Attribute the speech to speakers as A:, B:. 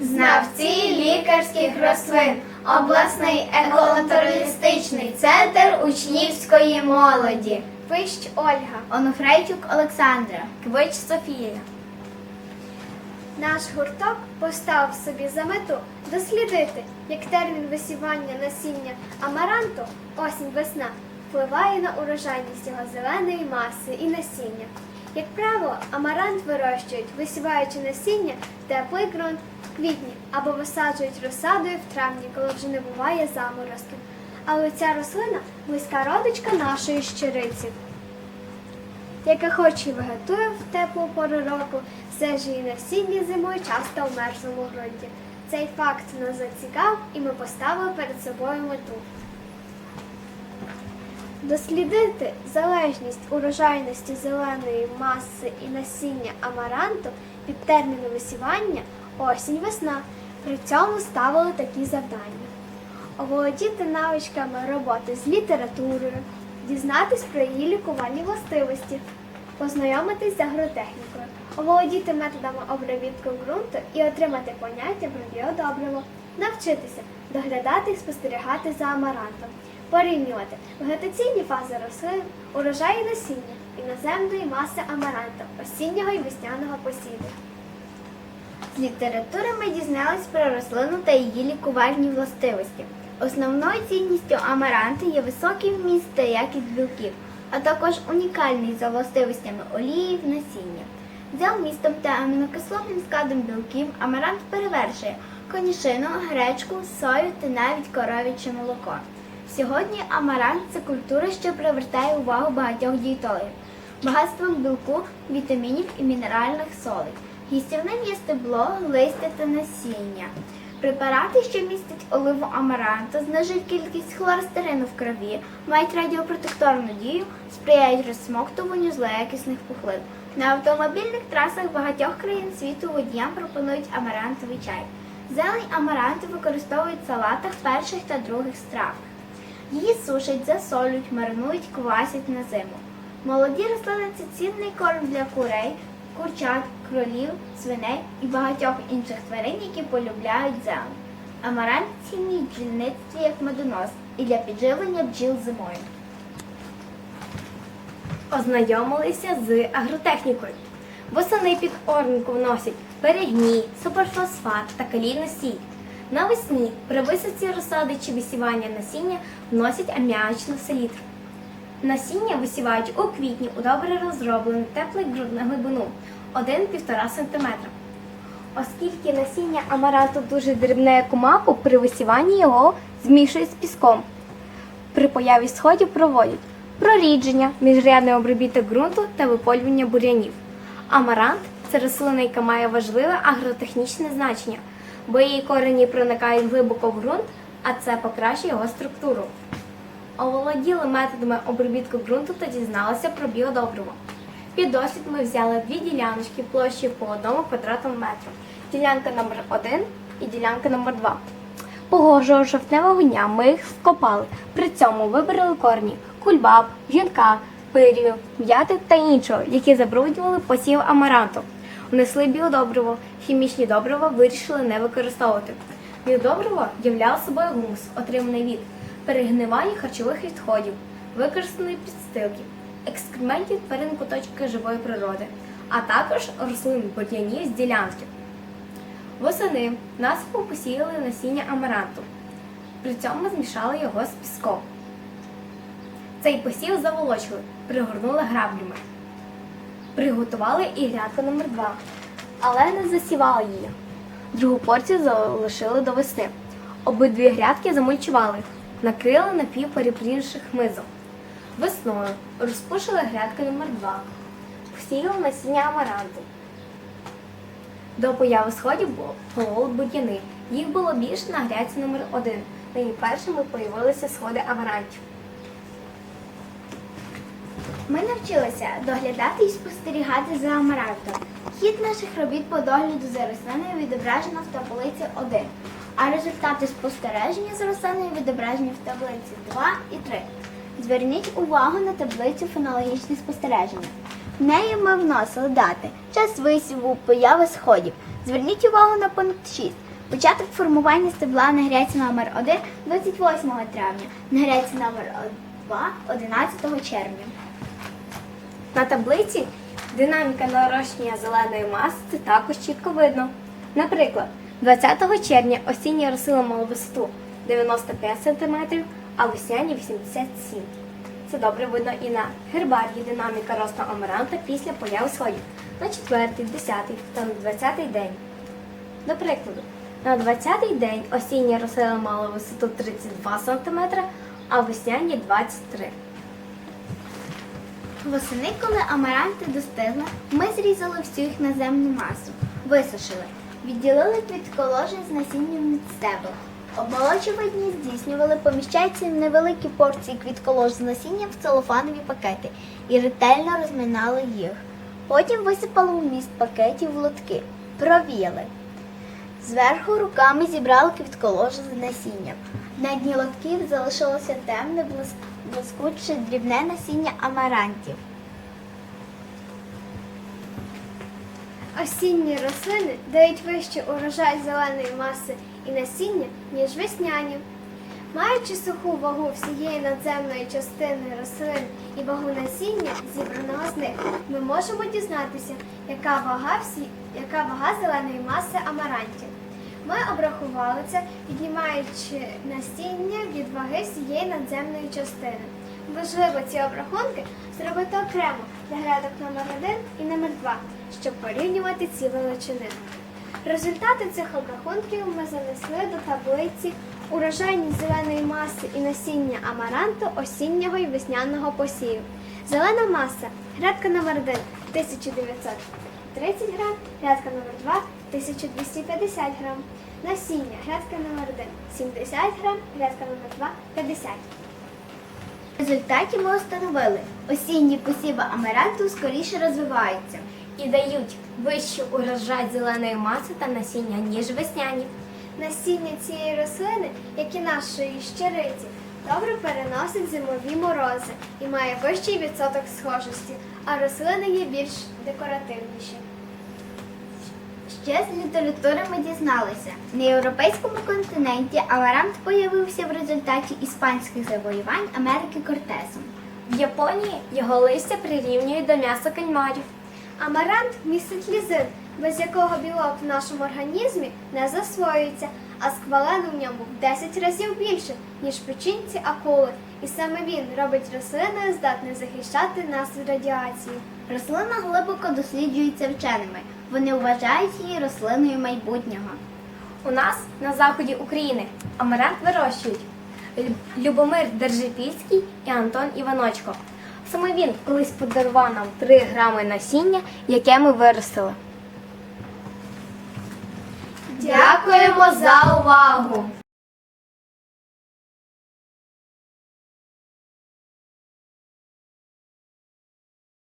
A: знавці лікарських рослин, обласний еколатералістичний центр учнівської молоді.
B: Вищ Ольга.
A: Онуфрейчук Олександра, Квич Софія.
B: Наш гурток поставив собі за мету дослідити, як термін висівання насіння амаранту осінь-весна впливає на урожайність його зеленої маси і насіння. Як правило, амарант вирощують, висіваючи насіння в теплий ґрунт квітні або висаджують розсадою в травні, коли вже не буває заморозків. Але ця рослина близька родичка нашої щириці яка хоч і вегетує в теплу пору року, все ж її насіння зимою часто в мерзлому ґрунті. Цей факт нас зацікав і ми поставили перед собою мету. Дослідити залежність урожайності зеленої маси і насіння амаранту від терміну висівання осінь-весна. При цьому ставили такі завдання: оволодіти навичками роботи з літературою, дізнатись про її лікувальні властивості, познайомитись з агротехнікою, оволодіти методами обробітку ґрунту і отримати поняття про біодобриво, навчитися доглядати і спостерігати за амарантом, порівнювати вегетаційні фази рослин, урожаї насіння, іноземної маси амаранта, осіннього і весняного посіву.
A: З літератури ми дізнались про рослину та її лікувальні властивості. Основною цінністю амаранти є високий вміст та якість білків, а також унікальний за властивостями оліїв насіння. За вмістом та амінокислотним складом білків амарант перевершує конішину, гречку, сою та навіть коров'яче молоко. Сьогодні амарант це культура, що привертає увагу багатьох дієтологів. Багатством білку, вітамінів і мінеральних солей. Гістівним є стебло, листя та насіння. Препарати, що містять оливу амаранту, знижують кількість хлорестерину в крові, мають радіопротекторну дію, сприяють розсмоктуванню злоякісних пухлин. На автомобільних трасах багатьох країн світу водіям пропонують амарантовий чай. Зелень амаранту використовують в салатах перших та других страв. Її сушать, засолюють, маринують, квасять на зиму. Молоді рослини це цінний корм для курей, курчат, кролів, свиней і багатьох інших тварин, які полюбляють зелень. Амарант цінний в як медонос і для підживлення бджіл зимою.
C: Ознайомилися з агротехнікою. Восени під орнку вносять перегній, суперфосфат та калійну сіль. Навесні при висадці розсади чи висівання насіння вносять аміачну селітру. Насіння висівають у квітні у добре розроблений теплий ґрунт на глибину 1-1,5 см. Оскільки насіння амаранту дуже дрібне як у маку, при висіванні його змішують з піском. При появі сходів проводять прорідження, міжрядний обробіток ґрунту та виполювання бур'янів. Амарант це рослина, яка має важливе агротехнічне значення, бо її корені проникають глибоко в ґрунт, а це покращує його структуру. Оволоділи методами обробітку ґрунту та дізналися про біодобриво. Під дослід ми взяли дві діляночки площею по одному квадратному метру. Ділянка номер 1 і ділянка номер 2. Погожого жовтневого дня ми їх скопали. При цьому вибрали корні кульбаб, гінка, пирів, м'яти та іншого, які забруднювали посів амаранту. Внесли біодобриво, хімічні добрива вирішили не використовувати. Біодобриво являло собою гумус, отриманий від перегнивання харчових відходів, використаної підстилки, екскрементів тварин куточки живої природи, а також рослин бур'янів з ділянки. Восени насипом посіяли насіння амаранту. При цьому змішали його з піском. Цей посів заволочили, пригорнули граблями. Приготували і грядку номер 2 але не засівали її. Другу порцію залишили до весни. Обидві грядки замульчували, накрили напівперепрівши хмизом. Весною розпушили грядку номер 2 посіяли насіння амаранту. До появи сходів було пололи бур'яни. Їх було більше на грядці номер 1 На її першими появилися сходи амарантів.
A: Ми навчилися доглядати і спостерігати за амарантом. Хід наших робіт по догляду за рослиною відображено в таблиці 1, а результати спостереження з рослиною відображені в таблиці 2 і 3. Зверніть увагу на таблицю фонологічних спостереження. В неї ми вносили дати, час висіву, появи сходів, Зверніть увагу на пункт 6. Початок формування стебла на гряці номер 1 28 травня, на гряці номер 2 11 червня.
C: На таблиці динаміка нарощення зеленої маси також чітко видно. Наприклад, 20 червня осіння рослина мала висоту 95 см, а весняні 87 Це добре видно і на гербарії динаміка росту амаранта після появи сходів на 4, 10 та на 20 день. До прикладу, на 20-й день осіння рослина мала висоту 32 см, а весняні 23
A: Восени, коли амаранти достигли, ми зрізали всю їх наземну масу, висушили, відділили квітколожі з насінням від стебел. Обмолочування здійснювали, поміщаючи невеликі порції квітколож з насінням в целофанові пакети і ретельно розминали їх. Потім висипали вміст пакетів в лотки, провіяли. Зверху руками зібрали квітколожі з насінням. На дні лотків залишилося темне блискуче дрібне насіння амарантів.
B: Осінні рослини дають вищий урожай зеленої маси і насіння, ніж весняні. Маючи суху вагу всієї надземної частини рослин і вагу насіння, зібраного з них, ми можемо дізнатися, яка вага, всі, яка вага зеленої маси амарантів. Ми обрахували це, віднімаючи насіння від ваги всієї надземної частини. Важливо ці обрахунки зробити окремо для грядок номер 1 і номер 2, щоб порівнювати ці величини. Результати цих обрахунків ми занесли до таблиці урожайність зеленої маси і насіння амаранту осіннього і весняного посіву. Зелена маса грядка номер 1 1930 грам, грядка номер 2 1250 грам. Насіння грядка номер 1 70 грам, грядка номер 2 50
A: В результаті ми встановили, осінні посіви амаранту скоріше розвиваються.
C: і дають вищий урожай зеленої маси та насіння, ніж весняні.
B: Насіння цієї рослини, як і нашої щириці, добре переносить зимові морози і має вищий відсоток схожості, а рослини є більш декоративніші.
A: Ще з літератури ми дізналися, на європейському континенті амарант появився в результаті іспанських завоювань Америки Кортесом.
C: В Японії його листя прирівнюють до м'яса кальмарів.
B: Амарант містить лізин, без якого білок в нашому організмі не засвоюється, а сквалену в ньому в 10 разів більше, ніж в печінці акули. І саме він робить рослиною здатною захищати нас від радіації.
A: Рослина глибоко досліджується вченими. Вони вважають її рослиною майбутнього.
C: У нас на заході України амарант вирощують Любомир Держипільський і Антон Іваночко. Саме він колись подарував нам 3 грами насіння, яке ми виростили.
A: Дякуємо за увагу!